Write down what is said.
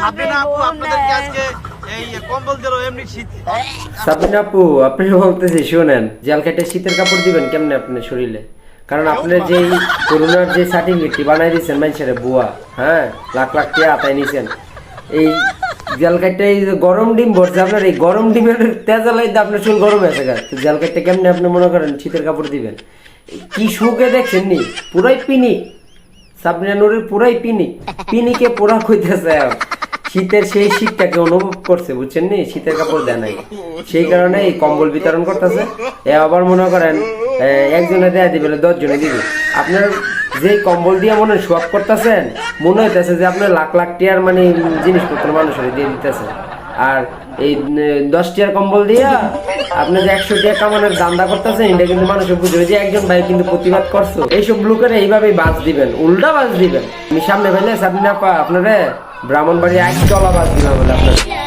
সাবিনা আপু আপনাদেরকে আজকে এই কম্বল দিল এমনি শীত। সাবিনা আপু আপনি বলতেছি শোনেন জাল কেটে শীতের কাপড় দিবেন কেমনে আপনার শরীরে? কারণ আপনার যেই করোনার যে সার্টিফিকেটটি বানাই দিয়েছেন মানুষের বুয়া হ্যাঁ লাখ লাখ আতায় নিছেন এই জাল কাটতে এই যে গরম ডিম ভরছে আপনার এই গরম ডিমের তেজালাই আপনার চুল গরম হয়েছে গা। তো জাল কাটতে কেমনে আপনি মনে করেন শীতের কাপড় দিবেন? কি সুখে দেখছেন নি পুরাই পিনিক। সাবরিনা নুরের পুরাই পিনিক। পিনিকে পুরা কইতেছে শীতের সেই শীতটাকে অনুভব করছে, বুঝছেন নি? শীতের কাপড় দেয় নাই। সেই কারণে এই কম্বল বিতরণ করতেছে। এ আবার মনে করেন একজনে দেয় দিবে দশ জনে দিবে। আপনার যে কম্বল দিয়ে মনে হয় সোয়াব করতেছেন, মনে হইতেছে যে আপনার লাখ লাখ টিয়ার মানে জিনিসপত্র মানুষের দিয়ে দিতেছে। আর এই দশ টিয়ার কম্বল দিয়া আপনি যে একশো টিয়া কামানের দান্দা করতেছেন, এটা কিন্তু মানুষের বুঝবে যে একজন ভাই কিন্তু প্রতিবাদ করছ। এইসব লোকের এইভাবেই বাস দিবেন, উল্টা বাস দিবেন। আমি সামনে পেলে সাবিনা পা আপনারে ব্রাহ্মণবাড়ি এক চলা বাদ দিলাম আপনার